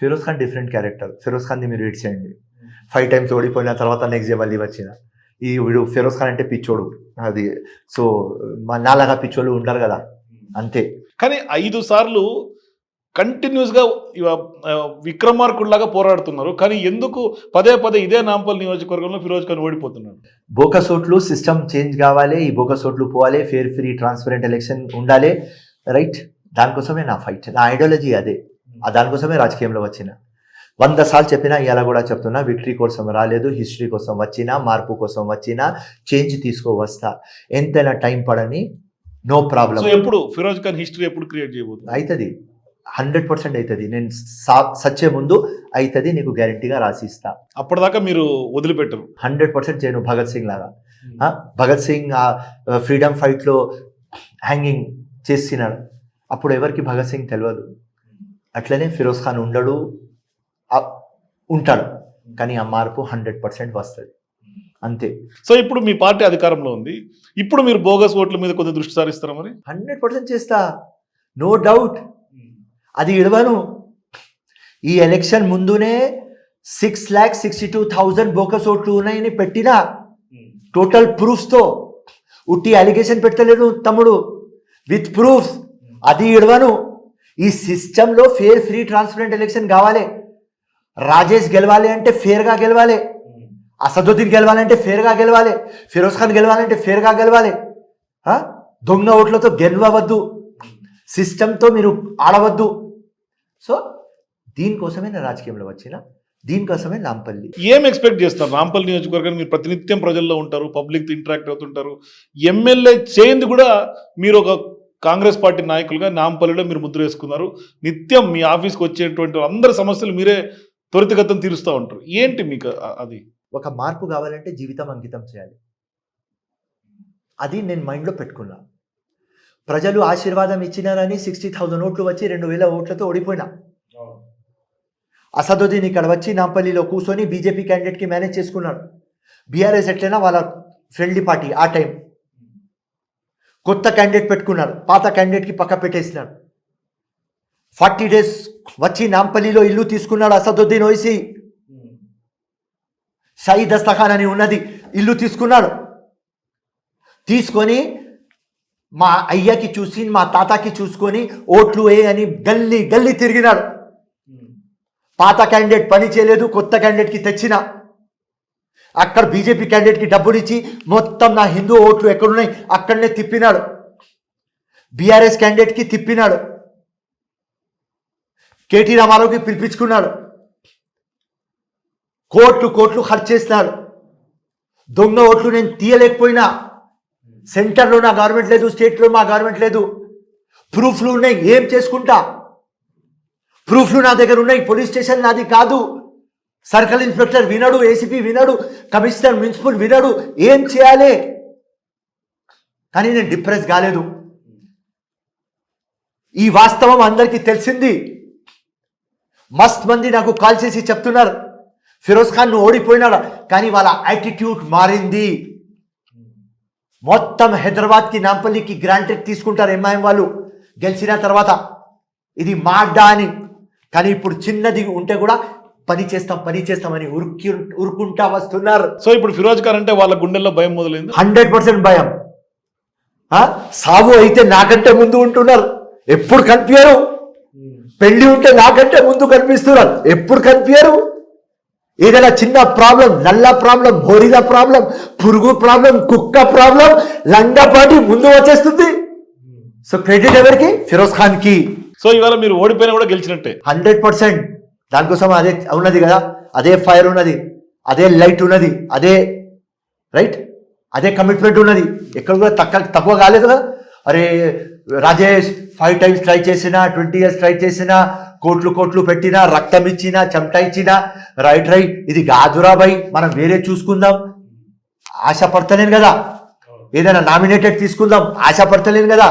Firoz Khan different character Firoz ఖాన్ది మీరు read చేయండి. ఫైవ్ టైమ్స్ ఓడిపోయిన తర్వాత నెక్స్ట్ డే మళ్ళీ వచ్చిన. ఈ వీడు ఫిరోజ్ ఖాన్ అంటే పిచ్చోడు. అది సో మా నాలాగా పిచ్చోళ్ళు ఉంటారు కదా. అంతే. కానీ ఐదు సార్లు కంటిన్యూస్గా ఇవ- ఆ, విక్రమార్కుడిలాగా పోరాడుతున్నారు. కానీ ఎందుకు పదే పదే ఇదే నాంపల్ నియోజకవర్గంలో ఫిరోజ్ ఖాన్ ఓడిపోతున్నాడు? బోకస్ ఓట్లు సిస్టమ్ చేంజ్ కావాలి ఈ బోకస్ ఓట్లు పోవాలి ఫేర్ ఫ్రీ ట్రాన్స్పరెంట్ ఎలక్షన్ ఉండాలి. రైట్ దానికోసమే నా ఫైట్ నా ఐడియాలజీ అదే. దానికోసమే రాజకీయంలో వచ్చిన. వంద సార్లు చెప్పినా ఇలా కూడా చెప్తున్నా విక్టరీ కోసం రాలేదు హిస్టరీ కోసం వచ్చినా మార్పు కోసం వచ్చినా చేంజ్ తీసుకో వస్తా ఎంతైనా టైం పడని నో ప్రాబ్లం. ఎప్పుడు? ఫిరోజ్ ఖాన్ హిస్టరీ ఎప్పుడు క్రియేట్ చేయబోతుంది? అవుతుంది హండ్రెడ్ పర్సెంట్ అవుతుంది నేను సా- సచ్చే ముందు అవుతుంది నీకు గ్యారంటీగా రాసిస్తా అప్పటిదాకా మీరు వదిలిపెట్టరు. హండ్రెడ్ పర్సెంట్ చేయను భగత్ సింగ్ లాగా. భగత్ సింగ్ ఆ ఫ్రీడమ్ ఫైట్లో హ్యాంగింగ్ చేసినాడు అప్పుడు ఎవరికి భగత్ సింగ్ తెలియదు. అట్లనే ఫిరోజ్ ఖాన్ ఉండడు. ఉంటాడు. కానీ ఆ మార్పు హండ్రెడ్ పర్సెంట్ వస్తుంది. అంతే. సో ఇప్పుడు మీ పార్టీ అధికారంలో ఉంది. ఇప్పుడు మీరు బోగస్ ఓట్ల మీద కొంచెం దృష్టి సారిస్తారా మరి? హండ్రెడ్ పర్సెంట్ చేస్తా. No doubt. అది ఇడవను. ఈ election ముందునే six lakh sixty two thousand bogus ఓట్లు ఉన్నాయని పెట్టిన టోటల్ ప్రూఫ్స్తో ఉట్టి అలిగేషన్ పెట్టలేను తమ్ముడు. With proofs. అది ఇడవను. ఈ సిస్టంలో ఫేర్ ఫ్రీ ట్రాన్స్పరెంట్ ఎలక్షన్ కావాలి. రాజేష్ గెలవాలి అంటే ఫేర్గా గెలవాలి. అసదుద్దీన్ గెలవాలంటే ఫేర్గా గెలవాలి. ఫిరోజ్ ఖాన్ గెలవాలంటే ఫేర్గా గెలవాలి. దొంగ ఓట్లతో గెలవద్దు సిస్టంతో మీరు ఆడవద్దు. సో దీనికోసమే నేను రాజకీయంలో వచ్చిన దీనికోసమే నాంపల్లి ఏం ఎక్స్పెక్ట్ చేస్తారు? రాంపల్లి నియోజకవర్గాన్ని మీరు ప్రతినిత్యం ప్రజల్లో ఉంటారు పబ్లిక్ ఇంటరాక్ట్ అవుతుంటారు. ఎమ్మెల్యే చేయింది కూడా మీరు ఒక కాంగ్రెస్ పార్టీ నాయకులుగా నాంపల్లిలో మీరు ముద్ర వేసుకున్నారు. నిత్యం మీ ఆఫీస్కి వచ్చేటువంటి అందరి సమస్యలు మీరే త్వరితగతం తీరుస్తూ ఉంటారు. ఏంటి మీకు అది? ఒక మార్పు కావాలంటే జీవితం అంకితం చేయాలి. అది నేను మైండ్లో పెట్టుకున్నా. ప్రజలు ఆశీర్వాదం ఇచ్చినారని సిక్స్టీ థౌజండ్ ఓట్లు వచ్చి రెండు వేల ఓట్లతో ఓడిపోయినా. అసదుద్దీన్ ఇక్కడ వచ్చి నాంపల్లిలో కూర్చొని బీజేపీ క్యాండిడేట్కి మేనేజ్ చేసుకున్నాడు. బీఆర్ఎస్ ఎట్లైనా వాళ్ళ ఫ్రెండ్లీ పార్టీ ఆ టైం కొత్త క్యాండిడేట్ పెట్టుకున్నాడు పాత క్యాండిడేట్కి పక్క పెట్టేసినాడు ఫార్టీ డేస్ వచ్చి నాంపల్లిలో ఇల్లు తీసుకున్నాడు అసదుద్దీన్ ఓయిసి షాయి దస్తఖాన్ అని ఉన్నది. ఇల్లు తీసుకున్నాడు. తీసుకొని మా అయ్యకి చూసి మా తాతకి చూసుకొని ఓట్లు ఏ అని గల్లీ గల్లీ తిరిగినాడు. పాత క్యాండిడేట్ పని చేయలేదు కొత్త క్యాండిడేట్కి తెచ్చిన. అక్కడ బీజేపీ క్యాండిడేట్కి డబ్బులిచ్చి మొత్తం నా హిందూ ఓట్లు ఎక్కడున్నాయి అక్కడనే తిప్పినాడు. బీఆర్ఎస్ క్యాండిడేట్కి తిప్పినాడు. కేటీ రామారావుకి పిలిపించుకున్నాడు. కోట్లు కోట్లు ఖర్చు చేసినాడు. దొంగ ఓట్లు నేను తీయలేకపోయినా. సెంటర్లో నా గవర్నమెంట్ లేదు స్టేట్లో మా గవర్నమెంట్ లేదు. ప్రూఫ్లు ఉన్నాయి ఏం చేసుకుంటా? ప్రూఫ్లు నా దగ్గర ఉన్నాయి పోలీస్ స్టేషన్ నాది కాదు. సర్కిల్ ఇన్స్పెక్టర్ వినడు ఏసీపీ వినడు కమిషనర్ మున్సిపల్ వినడు ఏం చేయాలి? కానీ నేను డిప్రెస్ కాలేదు. ఈ వాస్తవం అందరికీ తెలిసింది. మస్త్ మంది నాకు కాల్ చేసి చెప్తున్నారు. ఫిరోజ్ ఖాన్ ఓడిపోయినాడు? కానీ వాళ్ళ యాటిట్యూడ్ మారింది. మొత్తం హైదరాబాద్కి నాంపల్లికి గ్రాంటెడ్ తీసుకుంటారు ఎంఐఎం వాళ్ళు. గెలిచిన తర్వాత ఇది మాడ్డా అని. కానీ ఇప్పుడు చిన్నది ఉంటే కూడా పని చేస్తాం పని చేస్తామని ఉరికి ఉరుకుంటా వస్తున్నారు. సో ఇప్పుడు ఫిరోజ్ ఖాన్ అంటే వాళ్ళ గుండెల్లో భయం మొదలైంది? హండ్రెడ్ పర్సెంట్ భయం? సాగు అయితే నాకంటే ముందు ఉంటున్నారు. ఎప్పుడు కనిపించరు పెళ్ళి ఉంటే నాకంటే ముందు కనిపిస్తున్నారు. ఎప్పుడు కనిపించరు ఏదైనా చిన్న ప్రాబ్లం నల్ల ప్రాబ్లం హోరిల ప్రాబ్లం పురుగు ప్రాబ్లం కుక్క ప్రాబ్లం లంగపాటి ముందు వచ్చేస్తుంది. సో క్రెడిట్ ఎవరికి? ఫిరోజ్ ఖాన్కి సో ఇవాళ మీరు ఓడిపోయినా కూడా గెలిచినట్టే. Hundred percent. దానికోసం అదే ఉన్నది కదా? అదే ఫైర్ ఉన్నది అదే లైట్ ఉన్నది అదే రైట్ అదే కమిట్మెంట్ ఉన్నది. ఎక్కడ కూడా తక్కువ తక్కువ కాలేదు కదా? అరే రాజేష్ ఫైవ్ టైమ్స్ ట్రై చేసినా ట్వంటీ ఇయర్స్ ట్రై చేసినా కోట్లు కోట్లు పెట్టినా రక్తం ఇచ్చినా చెమట ఇచ్చినా రైట్ రైట్ ఇది బై మనం వేరే చూసుకుందాం. ఆశ పడతలేను కదా. ఏదైనా నామినేటెడ్ తీసుకుందాం. ఆశ పడతలేను కదా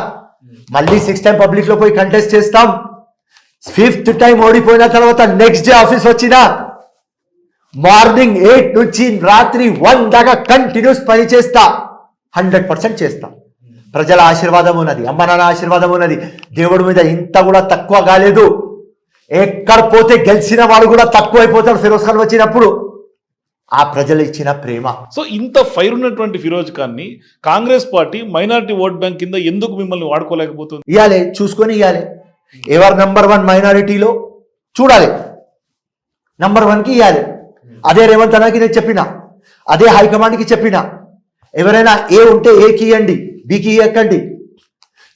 మళ్ళీ సిక్స్ టైం పబ్లిక్లో పోయి కంటెస్ట్ చేస్తాం. ఫిఫ్త్ టైం ఓడిపోయిన తర్వాత నెక్స్ట్ డే ఆఫీస్ వచ్చినా మార్నింగ్ ఎయిట్ నుంచి రాత్రి వన్ దాకా కంటిన్యూస్ పని చేస్తా. హండ్రెడ్ పర్సెంట్ చేస్తా. ప్రజల ఆశీర్వాదం ఉన్నది అమ్మ నాన్న ఆశీర్వాదం ఉన్నది. దేవుడి మీద ఇంత కూడా తక్కువ కాలేదు. ఎక్కడ పోతే గెలిచిన వాళ్ళు కూడా తక్కువైపోతాడు ఫిరోజ్ ఖాన్ వచ్చినప్పుడు. ఆ ప్రజలు ఇచ్చిన ప్రేమ. సో ఇంత ఫైర్ ఉన్నటువంటి Firoz ఖాన్ని congress party minority vote bank కింద ఎందుకు మిమ్మల్ని వాడుకోలేకపోతుంది? ఇవ్వాలి చూసుకొని ఇవ్వాలి ఎవరు నంబర్ వన్ మైనారిటీలో చూడాలి. నంబర్ వన్కి ఇవ్వాలి అదే రేవంత్ అన్నకి నేను చెప్పిన. అదే హైకమాండ్కి చెప్పిన. ఎవరైనా ఏ ఉంటే ఏకి ఇవ్వండి బీకి ఇవ్వకండి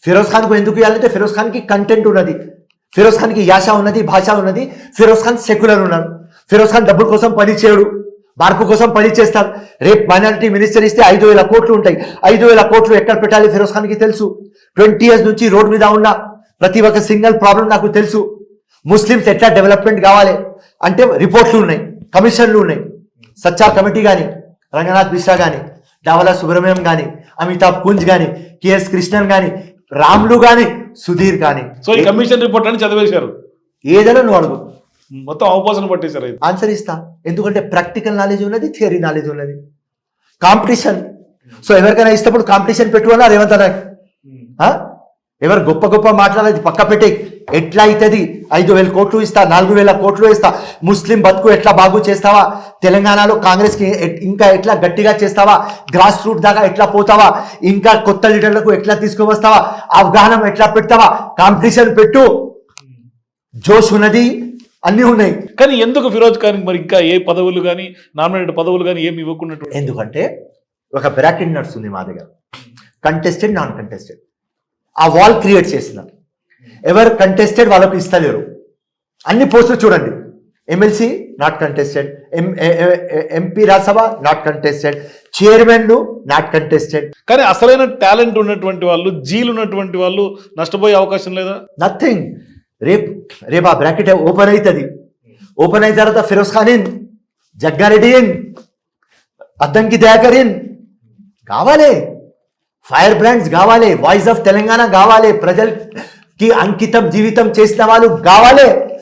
ఫిరోజ్ ఖాన్కు ఎందుకు ఇవ్వాలంటే ఫిరోజ్ ఖాన్కి కంటెంట్ ఉన్నది. ఫిరోజ్ ఖాన్కి యాస ఉన్నది భాష ఉన్నది. ఫిరోజ్ ఖాన్ సెక్యులర్ ఉన్నాడు. ఫిరోజ్ ఖాన్ డబ్బుల కోసం పని చేయడు. మార్పు కోసం పని చేస్తాడు. రేపు మైనారిటీ మినిస్టర్ ఇస్తే ఐదు వేల కోట్లు ఉంటాయి. ఐదు వేల కోట్లు ఎక్కడ పెట్టాలి ఫిరోజ్ ఖాన్కి తెలుసు. ట్వంటీ ఇయర్స్ నుంచి రోడ్ మీద ఉన్న. ప్రతి ఒక్క సింగిల్ ప్రాబ్లం నాకు తెలుసు. ముస్లిమ్స్ ఎట్లా డెవలప్మెంట్ కావాలి? అంటే రిపోర్ట్లు ఉన్నాయి కమిషన్లు ఉన్నాయి. సచ్చార్ కమిటీ కానీ రంగనాథ్ మిశ్రా కానీ డావలా సుబ్రహ్మణ్యం కానీ అమితాబ్ కుంజ్ కానీ కెఎస్ కృష్ణన్ కానీ రాములు కానీ సుధీర్ కానీ సో ఈ కమిషన్ రిపోర్ట్ అని చదివేశారు. ఏదైనా నువ్వు అడుగు. మొత్తం అవకాశం పట్టేశారు ఆన్సర్ ఇస్తా. ఎందుకంటే ప్రాక్టికల్ నాలెడ్జ్ ఉన్నది థియరీ నాలెడ్జ్ ఉన్నది. కాంపిటీషన్ సో ఎవరికైనా ఇష్టప్పుడు కాంపిటీషన్ పెట్టుకున్నా రేవంత్ అన్న ఆ? ఎవరు గొప్ప గొప్ప మాట్లాడేది పక్క పెట్టే ఎట్లా అవుతుంది ఐదు వేల కోట్లు ఇస్తా నాలుగు వేల కోట్లు ఇస్తా ముస్లిం బతుకు ఎట్లా బాగు చేస్తావా? తెలంగాణలో కాంగ్రెస్కి ఎట్- ఇంకా ఎట్లా గట్టిగా చేస్తావా? గ్రాస్ రూట్ దాకా ఎట్లా పోతావా? ఇంకా కొత్త లీడర్లకు ఎట్లా తీసుకువస్తావా? అవగాహన ఎట్లా పెడతావా? కాంపిటీషన్ పెట్టు. జోష్ ఉన్నది అన్నీ ఉన్నాయి. కానీ ఎందుకు ఫిరోజ్ ఖాన్ మరి ఇంకా ఏ పదవులు కానీ నామినేటెడ్ పదవులు కానీ ఏమి ఇవ్వకున్నట్టు ఎందుకంటే ఒక బ్రాకెట్ నడుస్తుంది మా దగ్గర. కంటెస్టెడ్ నాన్ కంటెస్టెడ్ ఆ వాల్ క్రియేట్ చేసిన. ఎవరు కంటెస్టెడ్ వాళ్ళకు ఇస్తలేరు. అన్ని పోస్టులు చూడండి. MLC not contested M MP Rajya Sabha not contested చైర్మన్లు నాట్ కంటెస్టెడ్ కానీ అసలైన టాలెంట్ ఉన్నటువంటి వాళ్ళు జీలు ఉన్నటువంటి వాళ్ళు నష్టపోయే అవకాశం లేదా? నథింగ్ రేపు రేపు ఆ బ్రాకెట్ ఓపెన్ అవుతుంది ఓపెన్ అయిన తర్వాత Firoz Khan in Jaggareddy in Addanki Dayakar in. కావాలి. ఫైర్ బ్రాండ్స్ కావాలి వాయిస్ ఆఫ్ తెలంగాణ కావాలి ప్రజలకి అంకితం జీవితం చేసిన వాళ్ళు కావాలి.